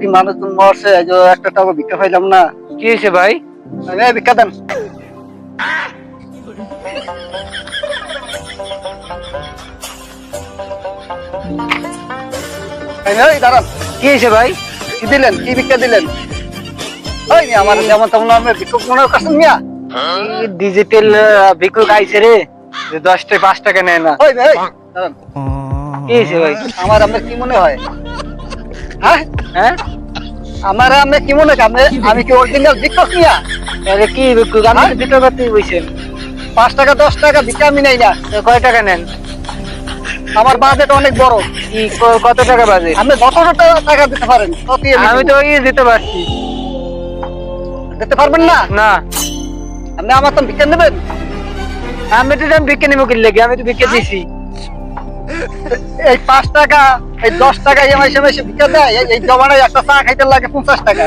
কি মানুষজন মরছে একটা টাকা ভিক্ষা পাইলাম না। কি হয়েছে ভাই? ভিক্ষা দেন। দাঁড়ান। কি হয়েছে ভাই? কি দিলেন? কি ভিক্ষা দিলেন? ওই আমার যেমন তেমন আমি ভিক্ষুক মনে করছেন মিয়া। ডিজিটাল ভিক্ষুক আইছে রে। যে দশটায় পাঁচ টাকা নেয় না। ওই দাঁড়ান। কি ভাই আমার আপনার কি মনে হয়? হ্যাঁ? হ্যাঁ? আমার আপনি কি মনে হয় আমি কি অরিজিনাল ভিক্ষুক মিয়া? আরে কি ভিক্ষুক আমি তো ভিক্ষা করতেই বইছেন। পাঁচ টাকা দশ টাকা ভিক্ষা আমি নেই না। তো কয় টাকা নেন? আমার বাজেট অনেক বড়। কত টাকা বাজে আপনি টাকা টাকা দিতে পারেন। আমি তো ওই দিতে পারছি। দিতে পারবেন না? না। আপনি আমার তো ভিক্ষা নেবেন? আমি তো ভিক্ষা নিবো কিনলে আমি তো ভিক্ষা দিছি। এই পাঁচ টাকা এই দশ টাকা সেমাই ভিক্ষা দেয় এই- জমানায় একটা চা খাইতে লাগে পঞ্চাশ টাকা।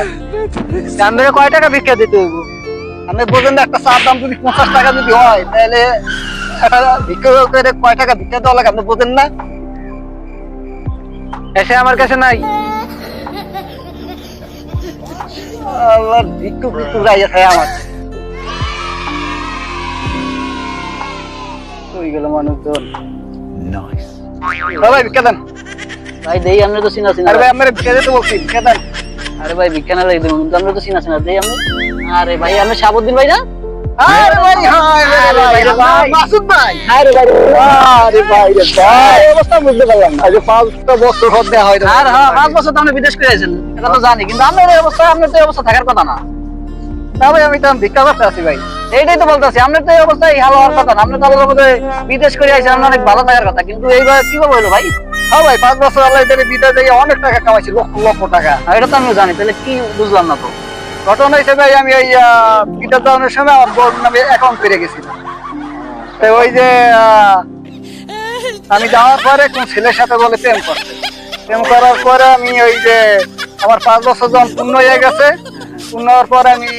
কয় টাকা ভিক্ষা দিতে হইব? আপনি বোঝেন না একটা চার দাম যদি পঞ্চাশ টাকা যদি হয় তাহলে একটা ভিক্ষা করে কয় টাকা ভিক্ষা দেওয়া লাগে? আপনি বোঝেন না? এসে আমার কাছে নাই। আল্লাহ ভিক্ষু ভিক্ষু আমার। ওই গেল মানুষজন? সবাই ভিক্ষা দেন। ভাই দেই আমরা তো চিনা চিনা। আরে ভাই আমার ভিক্ষা দিতে বলছি ভিক্ষা দেন। আরে ভাই ভিক্ষা না লাগবে কিন্তু আমরা তো চিনা চিনা দেই আমি আরে ভাই সাবুদ্দিন ভাই না? আরে ভাই হায় ভাই ভাই মাসুদ ভাই। আরে ভাই আরে ভাই রে ভাই। অবস্থা বুঝতে পারলাম না। আজ পাঁচটা বছর হতে দেওয়া হয় আর হ্যাঁ পাঁচ বছর তো আপনি বিদেশ করে আছেন এটা তো জানি কিন্তু এই অবস্থা তো অবস্থা থাকার কথা না। ভাই আমি তো ভিক্ষা করতে আছি ভাই। এইটাই তো বলতেছি আপনার তো এই অবস্থা এই হালো হওয়ার কথা আপনি তো আল্লাহর মধ্যে বিদেশ করে আছেন আপনার অনেক ভালো থাকার কথা। কিন্তু এইবার কি করব হলো ভাই? হ্যাঁ ভাই, পাঁচ বছর আল্লাহ এদের বিদায় দিয়ে, অনেক টাকা কামাইছি, লক্ষ লক্ষ টাকা। এটা তো আমি জানি, তাহলে কি বুঝলাম না তো? ঘটনা হিসেবে আমি ওই বিদ্যা দেওয়ানোর সময় আমার বোর্ড নামে অ্যাকাউন্ট পেরে গেছিলাম। তো ওই যে আমি যাওয়ার পরে কোন ছেলের সাথে বলে প্রেম করতে প্রেম করার পরে আমি ওই যে, আমার পাঁচ বছর যখন পূর্ণ হয়ে গেছে, পূর্ণ হওয়ার পরে আমি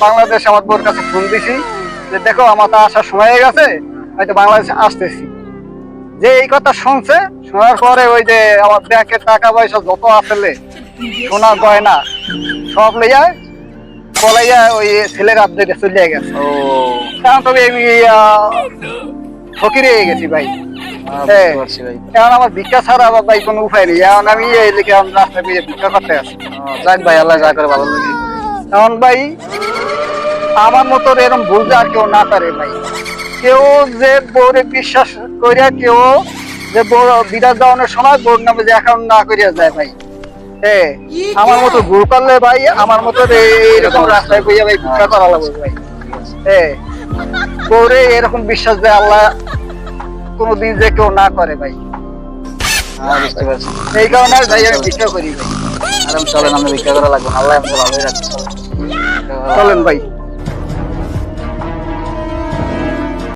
বাংলাদেশ আমার বোর কাছে ফোন দিছি যে দেখো আমার তো আসার সময় হয়ে গেছে হয়তো বাংলাদেশে আসতেছি। যে এই কথা শুনছে শোনার পরে ওই যে আমার ব্যাংকের টাকা পয়সা যত আসলে সোনা গয়না সব লইয়া পলাইয়া ওই ছেলের আপডেটে চলে গেছে। ও। কারণ তবে আমি ফকির হয়ে গেছি ভাই। হ্যাঁ। ভাই। এখন আমার ভিক্ষা ছাড়া আবার ভাই কোনো উপায় নেই। এখন আমি এই লিখে রাস্তায় ভিক্ষা করতে আছি যাক ভাই আল্লাহ যা করে ভালো লাগে এখন ভাই আমার মতো এরকম ভুলতে আর কেউ না পারে ভাই। কেউ যে বউরে বিশ্বাস করিয়া কেউ যে বউ বিরাট দেওয়ানোর সময় বোর নামে যে অ্যাকাউন্ট না করিয়া যায় ভাই। হ্যাঁ আমার মতো ভুল করলে ভাই আমার মতো এইরকম রাস্তায় বইয়া ভাই ভিক্ষা করা লাগবে ভাই। হ্যাঁ বউরে এরকম বিশ্বাস যে আল্লাহ কোনোদিন যে কেউ না করে ভাই। হ্যাঁ বুঝতে পারছি। এই কারণে ভাই আমি ভিক্ষা করি ভাই। আরাম চলেন আমরা ভিক্ষা করা লাগবে আল্লাহ ভালোই রাখছে চলেন ভাই।